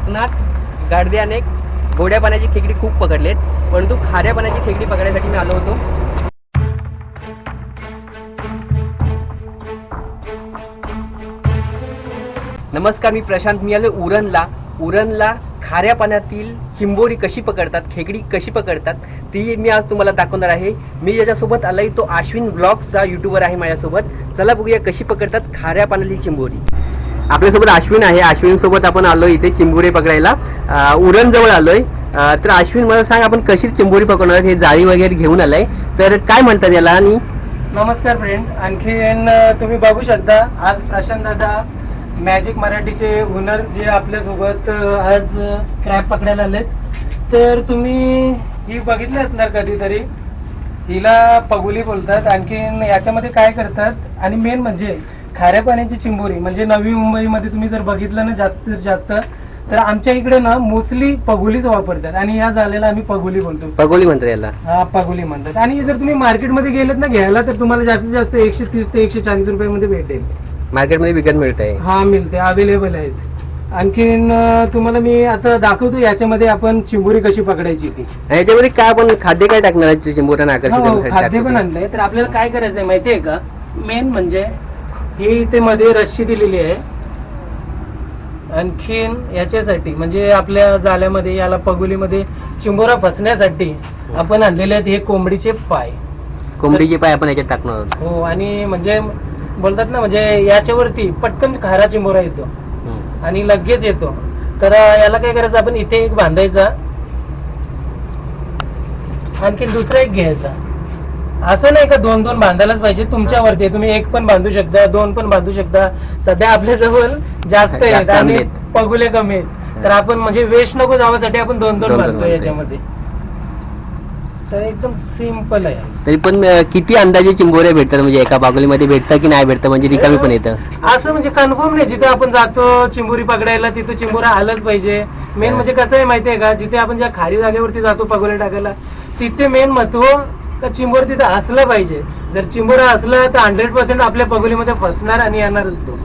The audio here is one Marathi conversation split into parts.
कोकणात गाडद्याने गोड्या पाण्याची खेकडी खूप पकडलेत परंतु खाऱ्या पाण्याची खेकडी पकडण्यासाठी मी आलो होतो. नमस्कार मी प्रशांत. मी आलो उरणला. उरणला खाऱ्या पाण्यातील चिंबोरी कशी पकडतात खेकडी कशी पकडतात ती मी आज तुम्हाला दाखवणार आहे. मी ज्याच्यासोबत आलाय तो आश्विन ब्लॉग्सचा युट्यूबर आहे माझ्यासोबत. चला बघूया कशी पकडतात खाऱ्या पाण्यातील चिंबोरी. आपल्यासोबत अश्विन आहे. अश्विन सोबत आपण आलोय इथे चिंबुरे पकडायला. उरणजवळ उरण जवळ आलोय तर अश्विन मला सांग आपण कशी चिंबुरी पकडणार हे जाळी वगैरे घेऊन आलाय. तर काय म्हणतात याला आणि? नमस्कार फ्रेंड आणखीन तुम्ही बघू शकता आज प्रशांत दादा मॅजिक मराठीचे ओनर जे आपल्यासोबत आज क्रॅप पकडायला आलेत. तर तुम्ही ही बघितली असणार कधीतरी. हिला पगुली बोलतात. आणखीन याच्यामध्ये काय करतात? आणि मेन म्हणजे खाऱ्या पाण्याची चिंबोरी म्हणजे नवी मुंबईमध्ये तुम्ही जर बघितलं ना जास्तीत जास्त तर आमच्या इकडे ना मोस्टली पगुलीच वापरतात. आणि या झालेला आम्ही पगुली बोलतो. पगोली म्हणतात याला. हा पगोली म्हणतात. आणि जर तुम्ही मार्केटमध्ये गेलेत ना घ्यायला तर तुम्हाला जास्तीत जास्त एकशे तीस ते एकशे चाळीस रुपयामध्ये भेटेल. मार्केटमध्ये विकत मिळत आहे हा मिळते अवेलेबल आहेत. आणखीन तुम्हाला मी आता दाखवतो याच्यामध्ये आपण चिंबोरी कशी पकडायची ती. याच्यामध्ये काय आपण खाद्य काय टाकणार आकर्षित हो, करण्यासाठी खाद्य पण? आणलंय. तर आपल्याला काय करायचंय माहितीये का? मेन म्हणजे ही इथे मध्ये रस्सी दिलेली आहे. आणखीन याच्यासाठी म्हणजे आपल्या जाल्यामध्ये याला पगोलीमध्ये चिंबोरा फसण्यासाठी आपण आणलेले आहेत हे कोंबडीचे पाय. कोंबडीचे पाय आपण याच्यात टाकणार आहोत. हो आणि म्हणजे बोलतात ना म्हणजे याच्यावरती पटकन खारा चिंबोरा येतो. हम्म. आणि लगेच येतो. तर याला काय करायचं आपण इथे एक बांधायचा. आणखीन दुसरा एक घ्यायचा. असं नाही का दोन दोन बांधायलाच पाहिजे. तुमच्यावरती आहे. तुम्ही एक पण बांधू शकता दोन पण बांधू शकता. सध्या आपल्या जवळ जास्त आहेत जास्त आणि. पगुले कमी आहेत. तर आपण म्हणजे वेस्ट नको जावासाठी आपण दोन दोन दोन-दोन बांधतो बांधतोय. याच्यामध्ये. तर एकदम सिंपल आहे. तरी पण अं, किती अंदाजे चिंबोऱ्या भेटतात? म्हणजे एका बागोलीमध्ये भेटतं की नाही भेटतं? म्हणजे रिकामी पण येतं. असं म्हणजे कन्फर्म नाही. जिथे आपण जातो चिंबोरी पकडायला तिथे चिंबोरा आलंच पाहिजे. मेन म्हणजे कसं आहे माहितीये का? जिथे आपण ज्या खारी जागेवरती जातो पगोले टाकायला तिथे मेन महत्त्व तर चिंबोर तिथं असलं पाहिजे? जर चिंबोरा असला तर हंड्रेड पर्सेंट आपल्या पगोलीमध्ये फसणार आणि येणारच तो.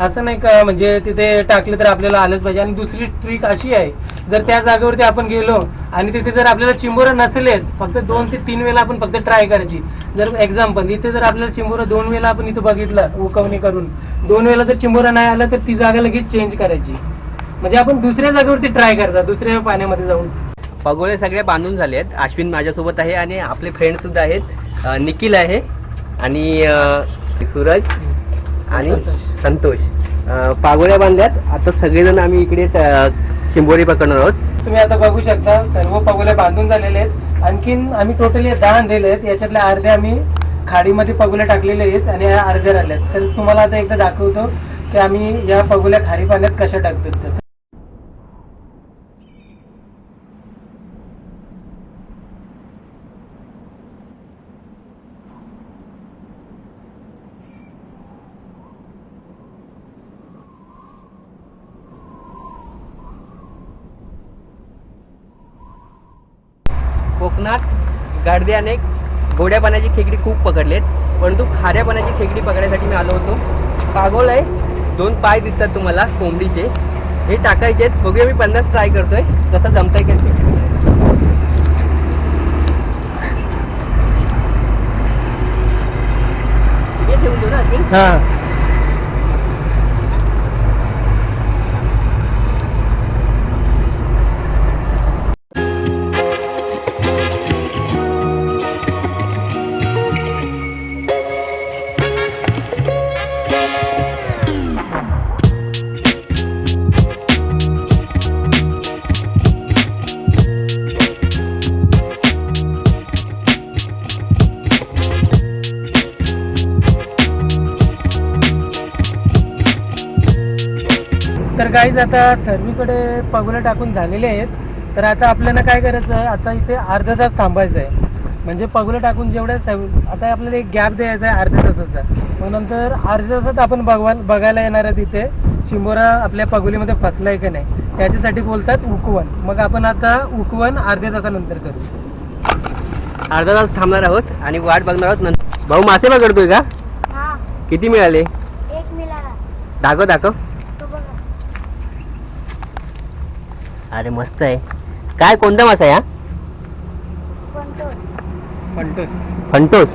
असं नाही का? म्हणजे तिथे टाकलं तर आपल्याला आलंच पाहिजे. आणि दुसरी ट्रिक अशी आहे जर त्या जागेवरती आपण गेलो आणि तिथे जर आपल्याला चिंबोरा नसलेत फक्त दोन ते तीन वेळा आपण फक्त ट्राय करायची. जर एक्झाम्पल इथे जर आपल्याला चिंबोरा दोन वेळा आपण इथे बघितलं उकवणी करून दोन वेळा जर चिंबोरा नाही आला तर ती जागा लगेच चेंज करायची. म्हणजे आपण दुसऱ्या जागेवरती ट्राय करता दुसऱ्या पाण्यामध्ये जाऊन. पगोळे सगळे बांधून झाले आहेत. अश्विन माझ्यासोबत आहे आणि आपले फ्रेंड सुद्धा आहेत. निखिल आहे आणि सूरज आणि संतोष. पागोल्या पागोळ्या बांधल्यात. आता सगळेजण आम्ही इकडे ट- चिंबोरी पकडणार आहोत. तुम्ही आता बघू शकता सर्व पगोल्या बांधून झालेले आहेत. आणखीन आम्ही टोटली दहा आणलेले आहेत. याच्यातल्या अर्धे आम्ही खाडीमध्ये पगोल्या टाकलेले आहेत आणि या अर्ध्या आहेत तर तुम्हाला आता एकदा दाखवतो की आम्ही या पगोल्या खारी पाण्यात कशा टाकतो ते. कोकणात गाडद्याने गोड्या पाण्याची खेकडी खूप पकडलेत परंतु खाऱ्या पाण्याची खेकडी पकडायसाठी मी आलो होतो. पागोल आहे. दोन पाय दिसतात तुम्हाला कोंबडीचे. हे टाकायचे आहेत. बघूया मी पन्नास ट्राय करतोय. कसं जमतंय का ते. ठेवून देऊ ना काहीच आता सर्वीकडे पगोल्या टाकून झालेले आहेत. तर आता आपल्याला काय करायचं आहे? आता इथे अर्धा तास थांबायचं आहे. म्हणजे पगोल्या टाकून जेवढ्याच आता आपल्याला एक गॅप द्यायचा आहे अर्ध्या तासाचा. मग नंतर अर्ध्या तासात आपण बघवा बघायला येणार आहे तिथे चिंबोरा आपल्या पगोलीमध्ये फसलाय का नाही? त्याच्यासाठी बोलतात उकवण मग आपण आता उकवण अर्ध्या तासानंतर करू. अर्धा तास थांबणार आहोत आणि वाट बघणार आहोत नंतर. भाऊ मासे पकडतोय का? हा. किती मिळाले? एक मिळाला. दाखव दाखव तो बघा अरे मस्त आहे. काय कोणता मासा आहे हा? पंटोस फंटोस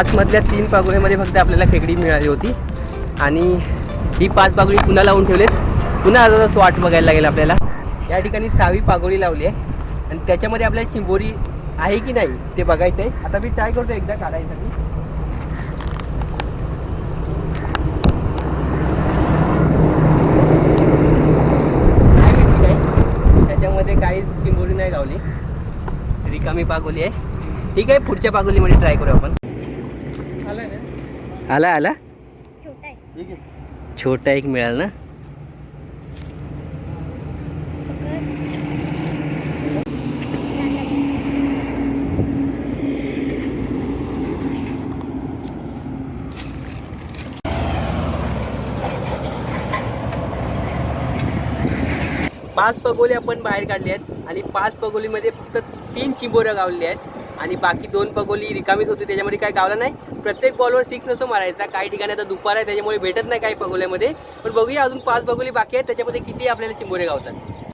पाचमधल्या तीन पागोळ्यामध्ये फक्त आपल्याला खेकडी मिळाली होती. आणि ही पाच पागोळी पुन्हा लावून ठेवलेत. पुन्हा आता वाट बघायला लागेल आपल्याला. या ठिकाणी सहावी पागोळी लावली आहे. आणि त्याच्यामध्ये आपल्याला चिंबोरी आहे की नाही ते बघायचं आहे आता मी ट्राय करतो एकदा काढायसाठी. काय त्याच्यामध्ये काहीच चिंबोरी नाही लावली. रिकामी पागोली आहे. ठीक आहे पुढच्या पागोलीमध्ये ट्राय करू आपण. आला आला? छोटा आहे. छोटा एक मिळाला ना? पाच पगोली आपण बाहेर काढले आहेत आणि पाच पगोलीमध्ये फक्त तीन चिंबोऱ्या गावलेल्या आहेत. आणि बाकी दोन पगोली रिकामीच होती त्याच्यामध्ये काय गावला नाही. प्रत्येक बॉलवर सिक्स नसो मारायचा. काही ठिकाणी आता दुपार आहे त्याच्यामुळे भेटत नाही काही पगोल्यामध्ये पण बघूया अजून पाच पगोली बाकी आहेत त्याच्यामध्ये किती आपल्याला चिंबोरे गावतात.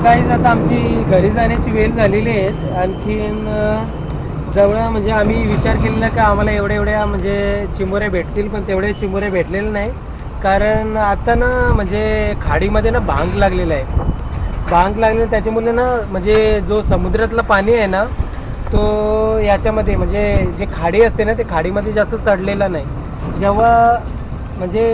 तर काहीच आता आमची घरी जाण्याची वेळ झालेली आहे. आणखीन जवळ म्हणजे आम्ही विचार केलेला का आम्हाला एवढ्या एवढ्या म्हणजे चिंबोऱ्या भेटतील पण तेवढे चिमुरे भेटलेले नाही. कारण आता ना म्हणजे खाडीमध्ये ना भांग लागलेला आहे. भांग लागलेलं त्याच्यामुळे ना म्हणजे जो समुद्रातलं पाणी आहे ना तो याच्यामध्ये म्हणजे जे खाडी असते ना ते खाडीमध्ये जास्त चढलेला नाही. जेव्हा म्हणजे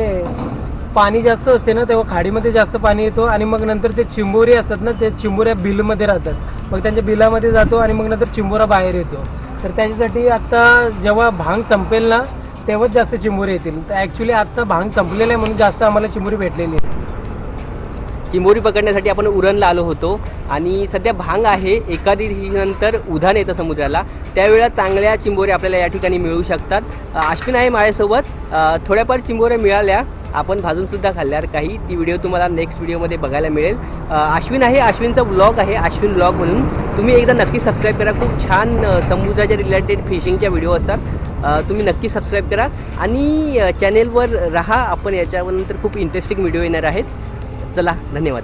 पाणी जास्त असते ना तेव्हा खाडीमध्ये जास्त पाणी येतो आणि मग नंतर ते चिंबोरी असतात ना ते चिंबोऱ्या बिलमध्ये राहतात. मग त्यांच्या बिलामध्ये जातो आणि मग नंतर चिंबोरा बाहेर येतो. तर त्याच्यासाठी आत्ता जेव्हा भांग संपेल ना तेव्हाच जास्त चिंबोरी येतील. तर ॲक्च्युली आत्ता भांग संपलेलं आहे म्हणून जास्त आम्हाला चिंबोरी भेटलेली आहे. चिंबोरी पकडण्यासाठी आपण उरणला आलो होतो आणि सध्या भांग आहे एका दिवशीनंतर उधाण येतं समुद्राला. त्यावेळेला चांगल्या चिंबोऱ्या आपल्याला या ठिकाणी मिळू शकतात. अश्विन आहे माझ्यासोबत. थोड्याफार चिंबोऱ्या मिळाल्या. आपण भाजूनसुद्धा खाल्ल्यावर काही. ती व्हिडिओ तुम्हाला नेक्स्ट व्हिडिओमध्ये बघायला मिळेल. अश्विन आहे. अश्विनचा ब्लॉग आहे. अश्विन ब्लॉग म्हणून. तुम्ही एकदा नक्की सबस्क्राईब करा. खूप छान समुद्राच्या रिलेटेड फिशिंगच्या व्हिडिओ असतात. तुम्ही नक्की सबस्क्राईब करा. आणि चॅनेलवर राहा. आपण याच्यानंतर खूप इंटरेस्टिंग व्हिडिओ येणार आहेत. चला धन्यवाद.